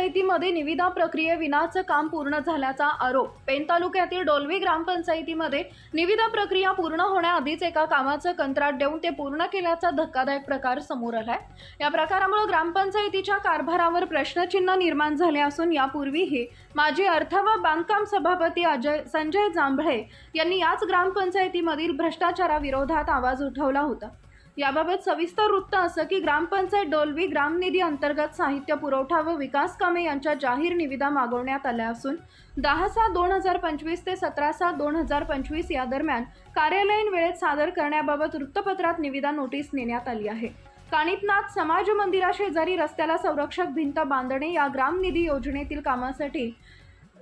ग्रामपंचायतीमध्ये निविदा प्रक्रियेविनाचं काम पूर्ण झाल्याचा आरोप. पेन तालुक्यातील डोलवी ग्रामपंचायतीमध्ये निविदा प्रक्रिया पूर्ण होण्याआधीच एका कामाचं कंत्राट देऊन ते पूर्ण केल्याचा धक्कादायक प्रकार समोर आलाय. या प्रकारामुळे ग्रामपंचायतीच्या कारभारावर प्रश्नचिन्ह निर्माण झाले असून यापूर्वीही माजी अर्थ व बांधकाम सभापती अजय संजय जांभळे यांनी याच ग्रामपंचायतीमधील भ्रष्टाचाराविरोधात आवाज उठवला होता. याबाबत सविस्तर वृत्त असं की ग्रामपंचायत डोलवी ग्रामनिधी अंतर्गत साहित्य पुरवठा व विकास कामे यांच्या जाहीर निविदा मागवण्यात आल्या असून दहा सात दोन हजार पंचवीस ते सतरा सात दोन हजार पंचवीस या दरम्यान कार्यालयीन वेळेत सादर करण्याबाबत वृत्तपत्रात निविदा नोटीस नेण्यात आली आहे. कानिपनाथ समाज मंदिराशेजारी रस्त्याला संरक्षक भिंत बांधणे या ग्रामनिधी योजनेतील कामासाठी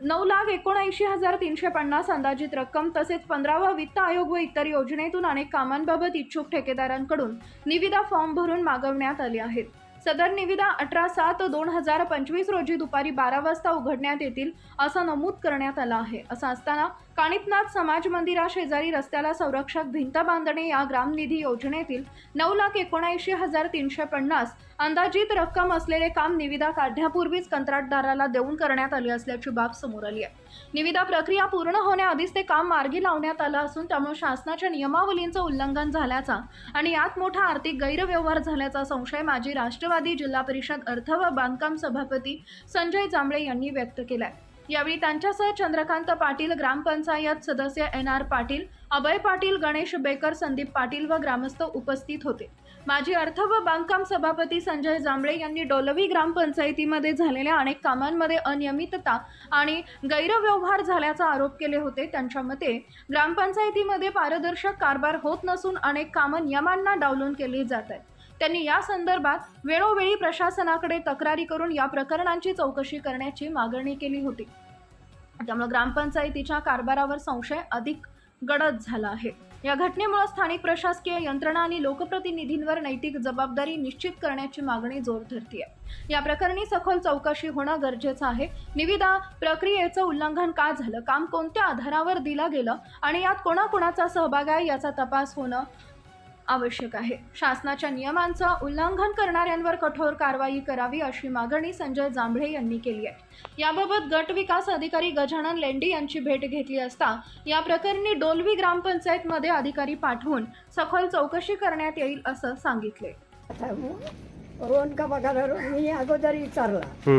नऊ लाख एकोणऐंशी हजार तीनशे पन्नास अंदाजित रक्कम तसेच पंधरावा वित्त आयोग व इतर योजनेतून अनेक कामांबाबत इच्छुक ठेकेदारांकडून निविदा फॉर्म भरून मागवण्यात आले आहेत. सदर निविदा अठरा सात दोन हजार पंचवीस रोजी दुपारी बारा वाजता उघडण्यात येतील असं नमूद करण्यात आलं आहे. असं असताना काणितनाथ समाज मंदिराशेजारी रस्त्याला संरक्षक भिंत बांधणे या ग्रामनिधी योजनेतील नऊ लाख एकोणऐंशी हजार तीनशे पन्नास अंदाजित रक्कम असलेले काम निविदा काढण्यापूर्वीच कंत्राटदाराला देऊन करण्यात आले असल्याची बाब समोर आली आहे. निविदा प्रक्रिया पूर्ण होण्याआधीच ते काम मार्गी लावण्यात आलं असून त्यामुळे शासनाच्या नियमावलींचं उल्लंघन झाल्याचा आणि यात मोठा आर्थिक गैरव्यवहार झाल्याचा संशय माजी राष्ट्रवादी जिल्हा परिषद अर्थ व बांधकाम सभापती संजय जांभळे यांनी व्यक्त केला आहे यावेळी त्यांच्यासह चंद्रकांत पाटील ग्रामपंचायत सदस्य एन आर पाटील अभय पाटील गणेश बेकर संदीप पाटील व ग्रामस्थ उपस्थित होते. माजी अर्थ व बांधकाम सभापती संजय जांभळे यांनी डोलवी ग्रामपंचायतीमध्ये झालेल्या अनेक कामांमध्ये अनियमितता आणि गैरव्यवहार झाल्याचा आरोप केले होते. त्यांच्या मते ग्रामपंचायतीमध्ये पारदर्शक कारभार होत नसून अनेक कामं नियमांना डावलून केली जात आहेत. त्यांनी या संदर्भात वेळोवेळी प्रशासनाकडे तक्रारी करून या प्रकरणांची चौकशी करण्याची मागणी केली होती. त्यामुळे ग्रामपंचायतीच्या कारभारावर संशय अधिक गडद झाला आहे. या घटनेमुळे स्थानिक प्रशासकीय यंत्रणा आणि लोकप्रतिनिधींवर नैतिक जबाबदारी निश्चित करण्याची मागणी जोर धरतीये. या प्रकरणी सखोल चौकशी होणं गरजेचं आहे. निविदा प्रक्रियेचं उल्लंघन का झालं? काम कोणत्या आधारावर दिलं गेलं? आणि यात कोणाकोणाचा सहभाग आहे याचा तपास होणं आवश्यक आहे. शासनाच्या नियमांचं उल्लंघन करणाऱ्यांवर कठोर कारवाई करावी अशी मागणी संजय जांभळे यांनी केली आहे. याबाबत गट विकास अधिकारी गजानन लेंडी यांची भेट घेतली असता या प्रकरणी डोलवी ग्रामपंचायतमध्ये अधिकारी पाठवून सखोल चौकशी करण्यात येईल असं सांगितले. आता रोहन का रो- मी अगोदर विचारला.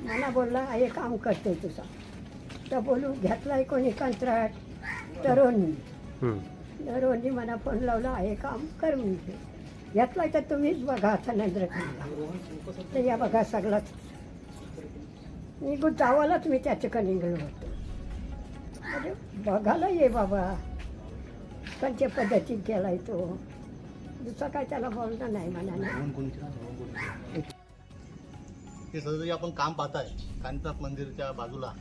मला बोलला हे काम करते तुझा. तर बोलू घेतलाय कोणी कंत्राट? तरुणी हम्म. मला फोन लावला हे काम कर घे घेतलाय तर तुम्हीच बघा आता नंतर तर या बघा सगळाच निघून जावालाच मी त्या ठिकाणी निघलो होतो. अरे बघायला ये बाबा. कोणत्या पद्धतीत गेलाय तो? दुसरा काय त्याला बोलणं नाही म्हणा ते सध्या जे आपण काम पाहताय कानिपनाथ मंदिरच्या बाजूला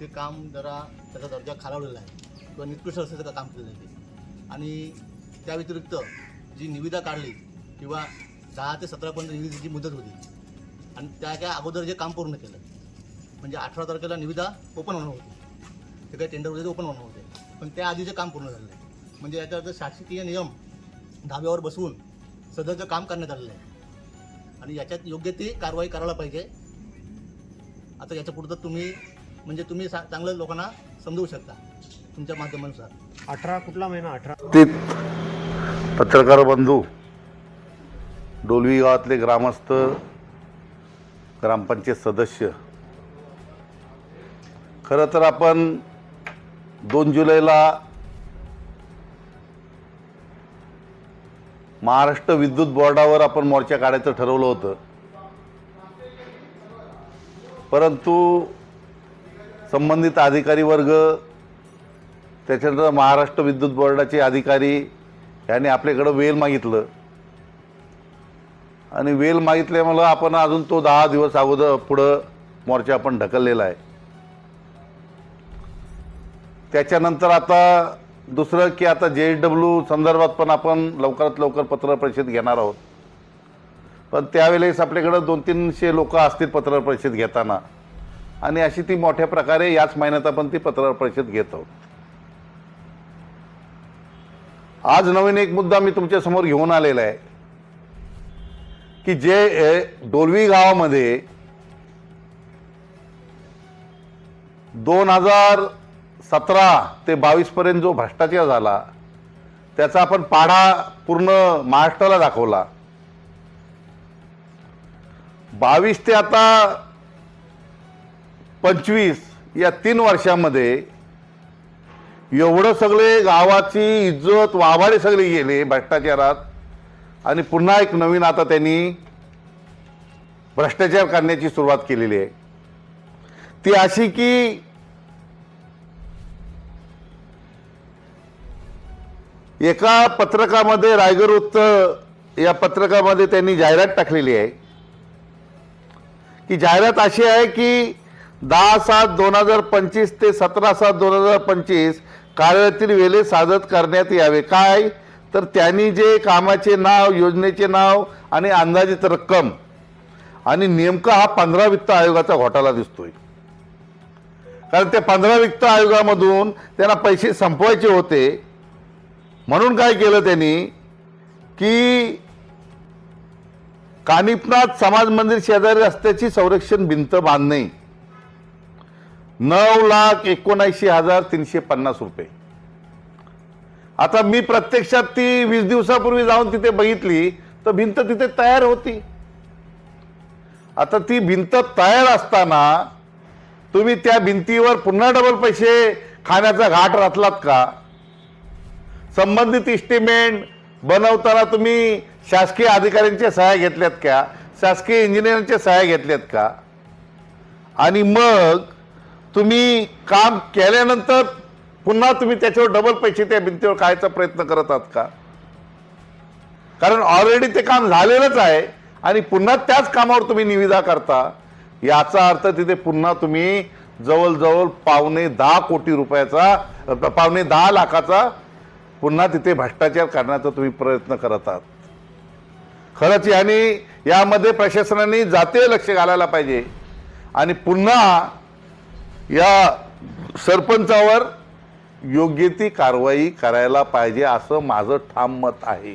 ते काम जरा त्याचा दर्जा खालावलेला आहे. किंवा निकृष्ट असल्याचं काम केलेलं आहे. ते आणि त्या व्यतिरिक्त जी निविदा काढली किंवा दहा ते सतरापर्यंत निविदेची मुदत होती आणि त्या काय अगोदर जे काम पूर्ण केलं म्हणजे अठरा तारखेला निविदा ओपन होणं होती. ते काही टेंडर होते ते ओपन होणं होते. पण त्या आधीचे काम पूर्ण झालेलं आहे. म्हणजे याचा अर्थ शासकीय नियम धाब्यावर बसवून सदरचं काम करण्यात आलेलं आहे. आणि याच्यात योग्य ती कारवाई करायला पाहिजे. आता याच्या पुढं तुम्ही म्हणजे तुम्ही सा- चांगलं लोकांना समजवू शकता तुमच्या माध्यमानुसार. अठरा कुठला महिना? अठरा. पत्रकार बंधू डोलवी गावातले ग्रामस्थ ग्रामपंचायत सदस्य. खरं तर आपण दोन जुलैला महाराष्ट्र विद्युत बोर्डावर आपण मोर्चा काढायचं ठरवलं होतं. परंतु संबंधित अधिकारी वर्ग त्याच्यानंतर महाराष्ट्र विद्युत बोर्डाचे अधिकारी यांनी आपल्याकडं वेल मागितलं. आणि वेल मागितल्यामुळं आपण अजून तो दहा दिवस अगोदर पुढं मोर्चा आपण ढकललेला आहे. त्याच्यानंतर आता दुसरं की आता जे एच डब्ल्यू संदर्भात पण आपण लवकरात लवकर पत्र परिषद घेणार आहोत. पण त्यावेळेस आपल्याकडं दोन तीनशे लोक असतील पत्र परिषद घेताना. आणि अशी ती मोठ्या प्रकारे याच महिन्यात आपण ती पत्र परिषद घेत आहोत. आज नवीन एक मुद्दा मी तुमच्यासमोर घेऊन आलेला आहे की जे डोलवी गावामध्ये दोन हजार सतरा ते बावीस पर्यंत जो भ्रष्टाचार झाला त्याचा आपण पाढा पूर्ण महाराष्ट्राला दाखवला. बावीस ते आता पंचवीस या तीन वर्षामध्ये एवढं सगळे गावाची इज्जत वाभाडे सगळे गेले भ्रष्टाचारात. आणि पुन्हा एक नवीन आता त्यांनी भ्रष्टाचार करण्याची सुरुवात केलेली आहे. ती अशी की एका पत्रकामध्ये रायगर वृत्त या पत्रकामध्ये त्यांनी जाहिरात टाकलेली आहे. की जाहिरात अशी आहे की दहा सात दोन हजार पंचवीस ते सतरा सात दोन हजार पंचवीस कार्यालयातील वेळे सादर करण्यात यावे. काय? तर त्यांनी जे कामाचे नाव योजनेचे नाव आणि अंदाजित रक्कम आणि नेमका हा पंधरा वित्त आयोगाचा घोटाळा दिसतोय. कारण त्या पंधरा वित्त आयोगामधून त्यांना पैसे संपवायचे होते. म्हणून काय केलं त्यांनी? की कानिपनाथ समाज मंदिर शेजारी रस्त्याची संरक्षण भिंत बांधणे. नऊ लाख एकोणऐंशी हजार तीनशे पन्नास रुपये. आता मी प्रत्यक्षात ती वीस दिवसापूर्वी जाऊन तिथे बघितली तर भिंत तिथे तयार होती. आता ती भिंत तयार असताना तुम्ही त्या भिंतीवर पुन्हा डबल पैसे खाण्याचा घाट रचलात का? संबंधित इस्टिमेंट बनवताना तुम्ही शासकीय अधिकाऱ्यांच्या सहाय्या घेतल्यात का? शासकीय इंजिनिअरच्या सहाय्या घेतल्यात का? आणि मग तुम्ही काम केल्यानंतर पुन्हा तुम्ही त्याच्यावर डबल पैसे त्या भिंतीवर खायचा प्रयत्न करत आहात का? कारण ऑलरेडी ते काम झालेलंच आहे आणि पुन्हा त्याच कामावर तुम्ही निविदा करता. याचा अर्थ तिथे पुन्हा तुम्ही जवळजवळ पावणे दहा कोटी रुपयाचा पावणे दहा लाखाचा पुन्हा तिथे भ्रष्टाचार करण्याचा तुम्ही प्रयत्न करत आहात. खरंच याने यामध्ये प्रशासनाने जाते लक्ष घालायला पाहिजे. आणि पुन्हा या सरपंचावर योग्य ती कारवाई करायला पाहिजे असं माझं ठाम मत आहे.